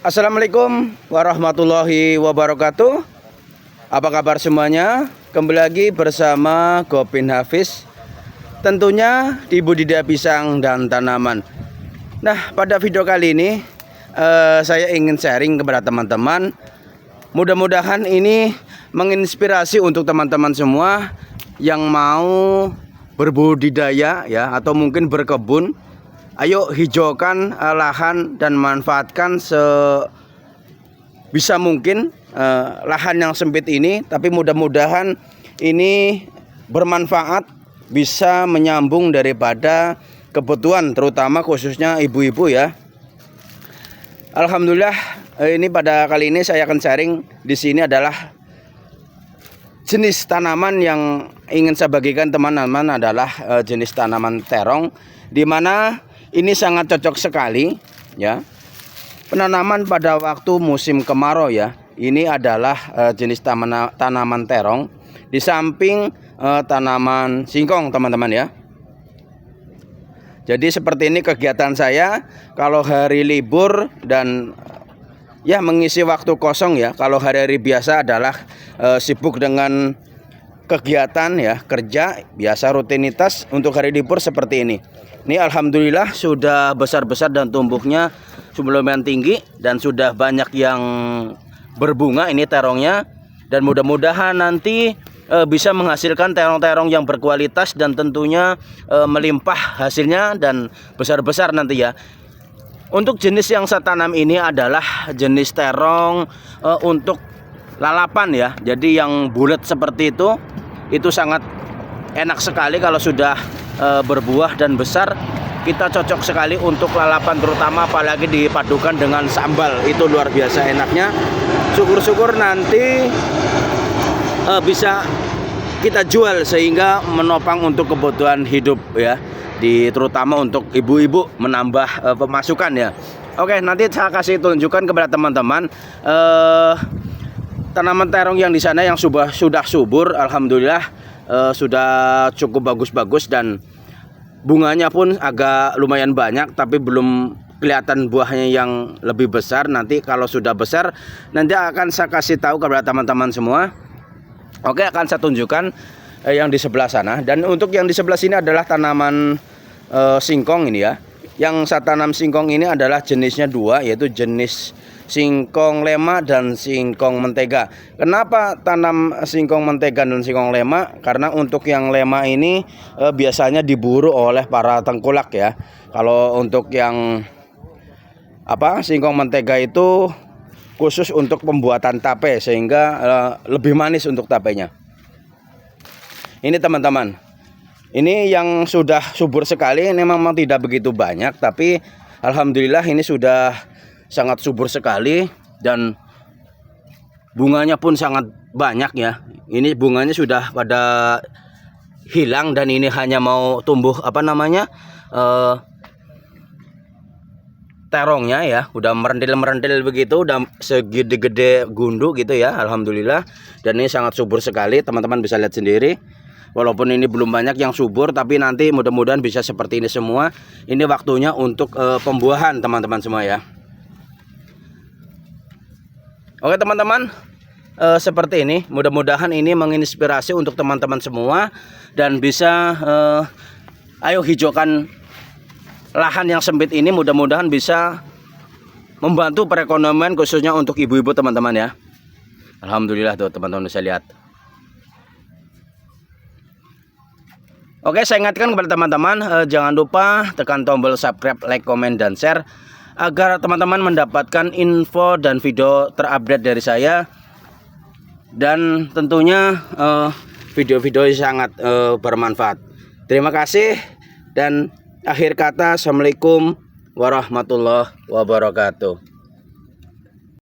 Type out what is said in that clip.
Assalamualaikum warahmatullahi wabarakatuh. Apa kabar semuanya? Kembali lagi bersama Gopin Hafiz Tentunya di budidaya pisang dan tanaman. Nah pada video kali ini eh, Saya ingin sharing kepada teman-teman. Mudah-mudahan ini menginspirasi untuk teman-teman semua Yang mau berbudidaya ya Atau mungkin berkebun Ayo hijaukan eh, lahan dan manfaatkan sebisa mungkin eh, lahan yang sempit ini tapi mudah-mudahan ini bermanfaat bisa menyambung daripada kebutuhan terutama khususnya ibu-ibu ya. Alhamdulillah eh, ini pada kali ini saya akan sharing di sini adalah jenis tanaman yang ingin saya bagikan teman-teman adalah jenis tanaman terong di mana ini sangat cocok sekali ya. Penanaman pada waktu musim kemarau ya. Ini adalah uh, jenis tanaman, tanaman terong di samping uh, tanaman singkong teman-teman ya. Jadi seperti ini kegiatan saya kalau hari libur dan ya mengisi waktu kosong ya. Kalau hari-hari biasa adalah uh, sibuk dengan kegiatan ya kerja biasa rutinitas untuk hari libur seperti ini. Ini alhamdulillah sudah besar-besar dan tumbuhnya lumayan tinggi dan sudah banyak yang berbunga ini terongnya dan mudah-mudahan nanti e, bisa menghasilkan terong-terong yang berkualitas dan tentunya e, melimpah hasilnya dan besar-besar nanti ya. Untuk jenis yang saya tanam ini adalah jenis terong e, untuk lalapan ya. Jadi yang bulat seperti itu itu sangat enak sekali kalau sudah e, berbuah dan besar. Kita cocok sekali untuk lalapan terutama apalagi dipadukan dengan sambal. Itu luar biasa enaknya. Syukur-syukur nanti e, bisa kita jual sehingga menopang untuk kebutuhan hidup ya. Di terutama untuk ibu-ibu menambah e, pemasukan ya. Oke nanti saya kasih tunjukkan kepada teman-teman eh, tanaman terong yang di sana yang sudah sudah subur alhamdulillah eh, sudah cukup bagus-bagus dan bunganya pun agak lumayan banyak tapi belum kelihatan buahnya yang lebih besar. Nanti kalau sudah besar nanti akan saya kasih tahu kepada teman-teman semua. Oke akan saya tunjukkan eh, yang di sebelah sana. Dan untuk yang di sebelah sini adalah tanaman eh, singkong ini ya. Yang saya tanam singkong ini adalah jenisnya dua yaitu jenis singkong lema dan singkong mentega. Kenapa tanam singkong mentega dan singkong lema? Karena untuk yang lema ini e, biasanya diburu oleh para tengkulak ya. Kalau untuk yang apa singkong mentega itu khusus untuk pembuatan tape sehingga e, lebih manis untuk tapenya. Ini teman-teman. Ini yang sudah subur sekali ini memang tidak begitu banyak tapi alhamdulillah ini sudah sangat subur sekali dan bunganya pun sangat banyak ya. Ini bunganya sudah pada hilang dan ini hanya mau tumbuh apa namanya uh, terongnya ya. Udah merentil-merentil begitu udah segede-gede gundu gitu ya Alhamdulillah. Dan ini sangat subur sekali teman-teman bisa lihat sendiri. Walaupun ini belum banyak yang subur tapi nanti mudah-mudahan bisa seperti ini semua. Ini waktunya untuk uh, pembuahan teman-teman semua ya Oke teman-teman. Uh, seperti ini mudah-mudahan ini menginspirasi untuk teman-teman semua dan bisa uh, ayo hijaukan lahan yang sempit ini mudah-mudahan bisa membantu perekonomian khususnya untuk ibu-ibu teman-teman ya. Alhamdulillah tuh teman-teman bisa lihat. Oke saya ingatkan kepada teman-teman uh, jangan lupa tekan tombol subscribe like comment dan share agar teman-teman mendapatkan info dan video terupdate dari saya dan tentunya eh, video-video uh, sangat uh, bermanfaat. Terima kasih dan akhir kata Assalamualaikum warahmatullahi wabarakatuh.